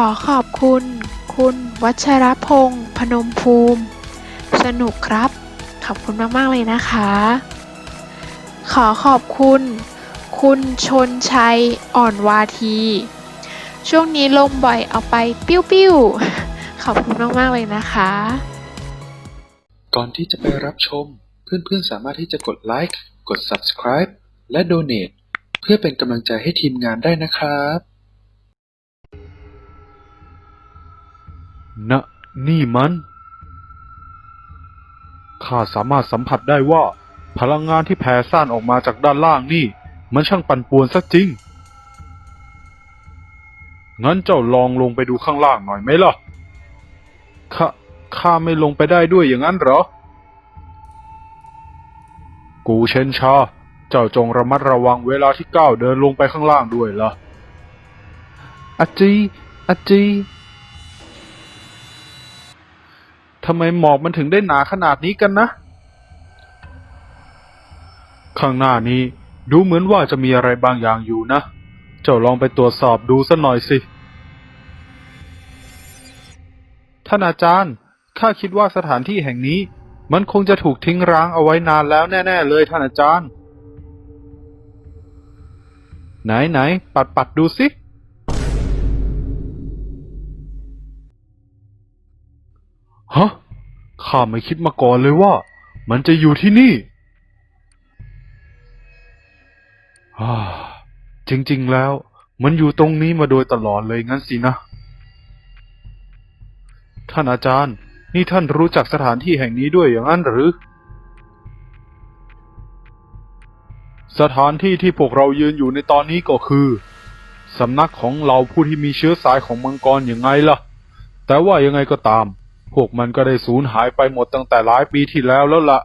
ขอขอบคุณ คุณวัชรพงศ์พนมภูมิ สนุกครับ ขอบคุณมาก ๆ เลยนะคะ ขอขอบคุณ คุณชนชัยอ่อนวาที ช่วงนี้ลงบ่อยเอาไปปิ้วปิ้วๆขอบคุณมาก ๆ เลยนะคะ ก่อนที่จะไปรับชม เพื่อน ๆ สามารถที่จะกดไลค์กด subscribe และ donate เพื่อเป็นกำลังใจให้ทีมงานได้นะครับ นะ นี่มัน ข้าสามารถสัมผัสได้ว่า พลังงานที่แผ่ซ่านออกมาจากด้านล่างนี่ มันช่างปั่นป่วนซะจริง งั้นเจ้าลองลงไปดูข้างล่างหน่อยไหมล่ะ ข้า ข้าไม่ลงไปได้ด้วยอย่างนั้นเหรอ กูเชนชา เจ้าจงระมัดระวังเวลาที่ก้าวเดินลงไปข้างล่างด้วยล่ะอาจีอาจี ทำไมหมอกมันถึงได้หนาขนาดนี้กันนะ ข้างหน้านี้ดูเหมือนว่าจะมีอะไรบางอย่างอยู่นะ เจ้าลองไปตรวจสอบดูสัหน่อยสิ ท่านอาจารย์ ข้าคิดว่าสถานที่แห่งนี้ มันคงจะถูกทิ้งร้างเอาไว้นานแล้วแน่ ๆ เลยท่านอาจารย์ ไหนไหนปัดปัดดูสิ ฮะ ข้าไม่คิดมาก่อนเลยว่า มันจะอยู่ที่นี่อ่าจริงๆแล้ว มันอยู่ตรงนี้มาโดยตลอดเลยงั้นสินะ ท่านอาจารย์ นี่ท่านรู้จักสถานที่แห่งนี้ด้วยอย่างนั้นหรือ สถานที่ที่พวกเรายืนอยู่ในตอนนี้ก็คือสำนักของเราผู้ที่มีเชื้อสายของมังกรอย่างไงล่ะ แต่ว่ายังไงก็ตาม พวกมันก็ได้สูญหายไปหมดตั้งแต่หลายปีที่แล้วแล้วละ่ะ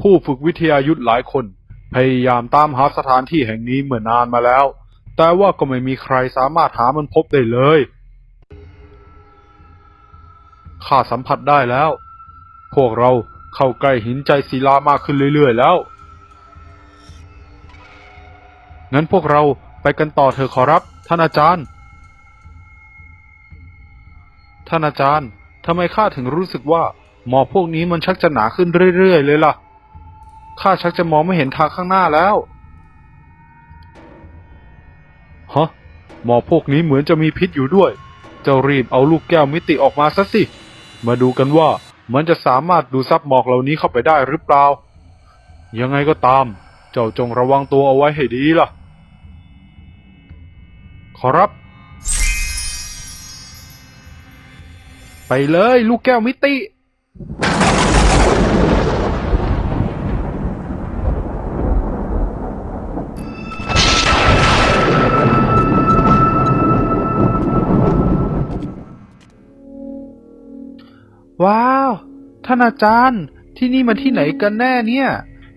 ผู้ฝึกวิทยายุทธหลายคน พยายามตามหาสถานที่แห่งนี้เมื่อนานมาแล้ว แต่ว่าก็ไม่มีใครสามารถหามันพบได้เลยข้าสัมผัสได้แล้ว พวกเราเข้าใกล้หินใจศิลามากขึ้นเรื่อยๆแล้ว งั้นพวกเราไปกันต่อเถอะขอรับ ท่านอาจารย์ ท่านอาจารย์ทำไมข้าถึงรู้สึกว่า หมอกพวกนี้มันชักจะหนาขึ้นเรื่อยๆเลยล่ะข้าชักจะมองไม่เห็นทางข้างหน้าแล้วฮะหมอกพวกนี้เหมือนจะมีพิษอยู่ด้วย เจ้ารีบเอาลูกแก้วมิติออกมาซะสิ มาดูกันว่ามันจะสามารถดูซับหมอกเหล่านี้เข้าไปได้หรือเปล่า ยังไงก็ตาม เจ้าจงระวังตัวเอาไว้ให้ดีล่ะ ขอรับ ไปเลยลูกแก้วมิติ ว้าว ท่านอาจารย์ที่นี่มันที่ไหนกันแน่เนี่ย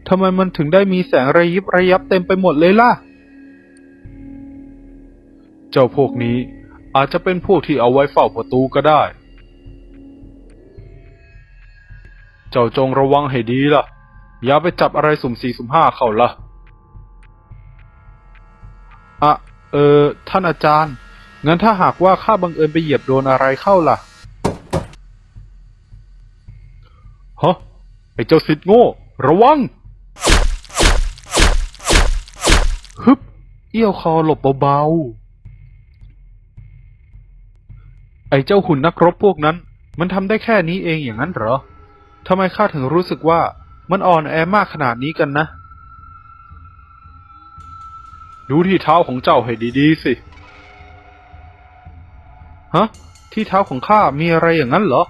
ทำไมมันถึงได้มีแสงระยิบระยับเต็มไปหมดเลยล่ะ เจ้าพวกนี้อาจจะเป็นพวกที่เอาไว้เฝ้าประตูก็ได้ เจ้าจงระวังให้ดีล่ะ อย่าไปจับอะไรสุ่มสี่สุ่มห้าเข้าล่ะอะเออ ท่านอาจารย์ งั้นถ้าหากว่าข้าบังเอิญไปเหยียบโดนอะไรเข้าล่ะฮะไอ้เจ้าสิทธิ์โง่ ระวัง ฮึบ เอี้ยวคอหลบเบาๆ ไอ้เจ้าหุ่นนักรบพวกนั้น มันทำได้แค่นี้เองอย่างนั้นเหรอ ทำไมข้าถึงรู้สึกว่ามันอ่อนแอมากขนาดนี้กันนะ ดูที่เท้าของเจ้าให้ดีๆสิ ฮะ ที่เท้าของข้ามีอะไรอย่างนั้นเหรอ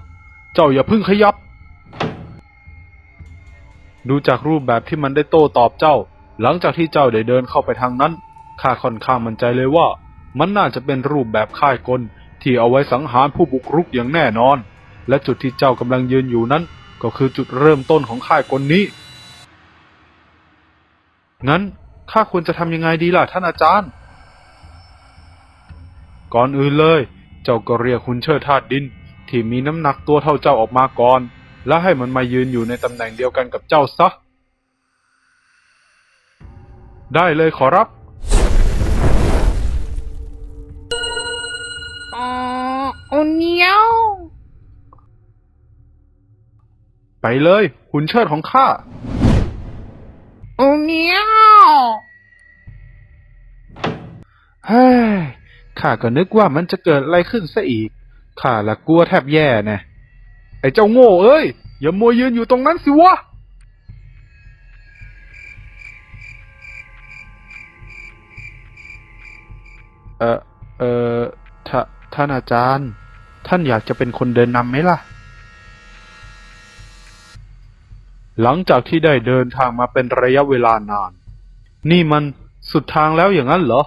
เจ้าอย่าพิ่งขยับ ดูจากรูปแบบที่มันได้โต้ตอบเจ้า หลังจากที่เจ้าได้เดินเข้าไปทางนั้น ข้าค่อนข้างมั่นใจเลยว่า มันน่าจะเป็นรูปแบบค่ายกลที่เอาไว้สังหารผู้บุกรุกอย่างแน่นอน และจุดที่เจ้ากำลังยืนอยู่นั้น ก็คือจุดเริ่มต้นของค่ายกลนี้ งั้นข้าควรจะทำยังไงดีล่ะท่านอาจารย์ ก่อนอื่นเลย เจ้าก็เรียกหุ่นเชิดธาตุดิน ที่มีน้ำหนักตัวเท่าเจ้าออกมาก่อน แล้วให้มันมายืนอยู่ในตำแหน่งเดียวกันกับเจ้าซะ ได้เลยขอรับ ไปเลยหุ่นเชิดของข้า โอ้เงี้ยวเฮ้ยข้าก็นึกว่ามันจะเกิดอะไรขึ้นซะอีก ข้าละกลัวแทบแย่แน่ไอ้เจ้าโง่เอ้ย อย่ามัวยืนอยู่ตรงนั้นสิวะ เออเออท่าท่านอาจารย์ ท่านอยากจะเป็นคนเดินนำไหมล่ะ หลังจากที่ได้เดินทางมาเป็นระยะเวลานาน นี่มันสุดทางแล้วอย่างนั้นเหรอ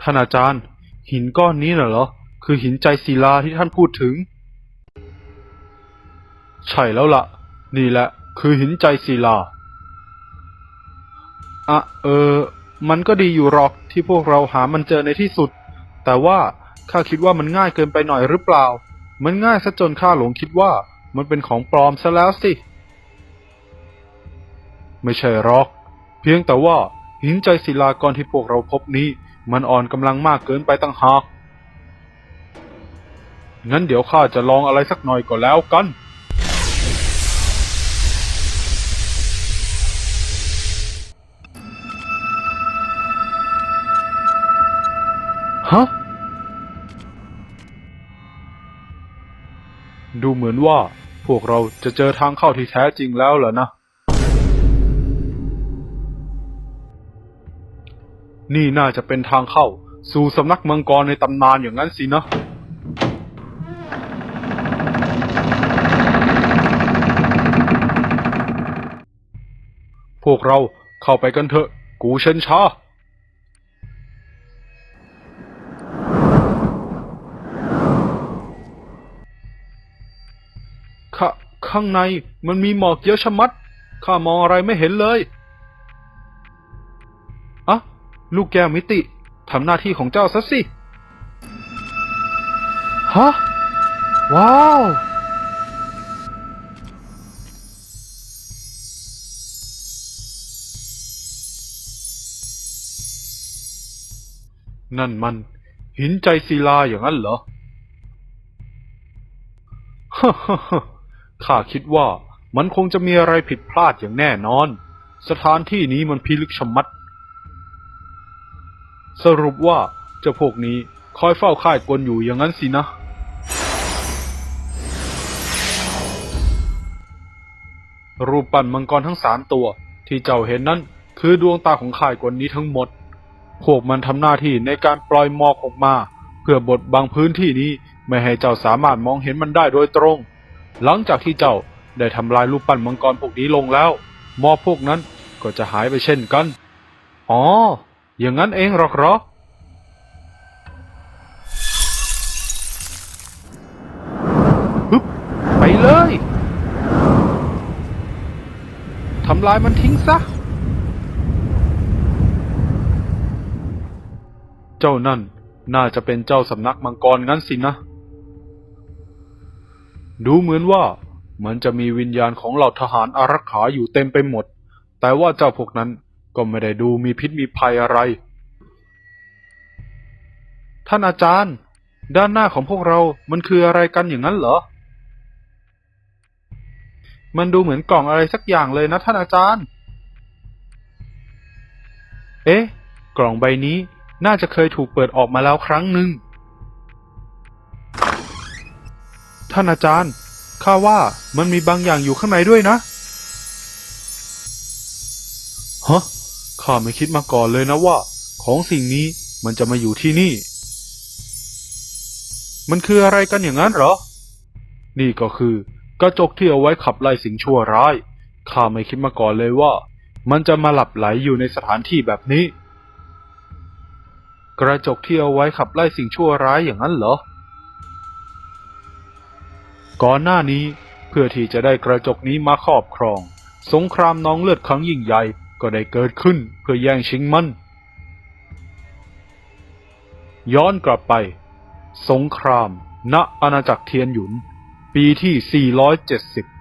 ท่านอาจารย์ หินก้อนนี้น่ะเหรอ คือหินใจศิลาที่ท่านพูดถึง ใช่แล้วละ่ะ นี่แหละ คือหินใจศิลาอะเออ มันก็ดีอยู่หรอกที่พวกเราหามันเจอในที่สุด แต่ว่าข้าคิดว่ามันง่ายเกินไปหน่อยหรือเปล่า มันง่ายซะจนข้าหลงคิดว่ามันเป็นของปลอมซะแล้วสิ ไม่ใช่หรอก เพียงแต่ว่าหินใจศิลากรที่พวกเราพบนี้ มันอ่อนกำลังมากเกินไปตั้งหาก งั้นเดี๋ยวข้าจะลองอะไรสักหน่อยก็แล้วกันฮะ ดูเหมือนว่า พวกเราจะเจอทางเข้าที่แท้จริงแล้วเหรอนะ นี่น่าจะเป็นทางเข้า สู่สำนักมังกรในตำนานอย่างนั้นสินะพวกเราเข้าไปกันเถอะ กูเชนชา ข้างในมันมีหมอกเยอะชะมัด ข้ามองอะไรไม่เห็นเลยอะลูกแก้วมิติทำหน้าที่ของเจ้าซะสิ ฮะ ว้าว นั่นมัน หินใจศิลาอย่างนั้นเหรอฮ่าฮ่าฮ่า ข้าคิดว่ามันคงจะมีอะไรผิดพลาดอย่างแน่นอน สถานที่นี้มันพิลึกชะมัด สรุปว่าเจ้าพวกนี้คอยเฝ้าค่ายกลอยู่อย่างนั้นสินะ รูปปั้นมังกรทั้งสามตัวที่เจ้าเห็นนั้นคือดวงตาของค่ายกลนี้ทั้งหมด พวกมันทำหน้าที่ในการปล่อยมอกออกมา เพื่อบดบังพื้นที่นี้ไม่ให้เจ้าสามารถมองเห็นมันได้โดยตรง หลังจากที่เจ้าได้ทำลายรูปปั้นมังกรพวกนี้ลงแล้ว มอพวกนั้นก็จะหายไปเช่นกัน อ๋อ อย่างนั้นเองหรอกหรอฮึบไปเลย ทำลายมันทิ้งซะ เจ้านั่นน่าจะเป็นเจ้าสำนักมังกรงั้นสินะ ดูเหมือนว่ามันจะมีวิญญาณของเหล่าทหารอารักขาอยู่เต็มไปหมด แต่ว่าเจ้าพวกนั้นก็ไม่ได้ดูมีพิษมีภัยอะไร ท่านอาจารย์ ด้านหน้าของพวกเรา มันคืออะไรกันอย่างนั้นเหรอ มันดูเหมือนกล่องอะไรสักอย่างเลยนะท่านอาจารย์ เอ๊ะ กล่องใบนี้น่าจะเคยถูกเปิดออกมาแล้วครั้งหนึ่ง ท่านอาจารย์ ข้าว่ามันมีบางอย่างอยู่ข้างในด้วยนะฮะข้าไม่คิดมาก่อนเลยนะว่า ของสิ่งนี้มันจะมาอยู่ที่นี่ มันคืออะไรกันอย่างนั้นเหรอ นี่ก็คือกระจกที่เอาไว้ขับไล่สิ่งชั่วร้าย ข้าไม่คิดมาก่อนเลยว่า มันจะมาหลับไหลอยู่ในสถานที่แบบนี้ กระจกที่เอาไว้ขับไล่สิ่งชั่วร้ายอย่างนั้นเหรอ ก่อนหน้านี้เพื่อที่จะได้กระจกนี้มาครอบครอง สงครามน้องเลือดครั้งยิ่งใหญ่ก็ได้เกิดขึ้นเพื่อแย่งชิงมัน ย้อนกลับไป สงคราม ณอาณาจักรเทียนหยุน ปีที่ 470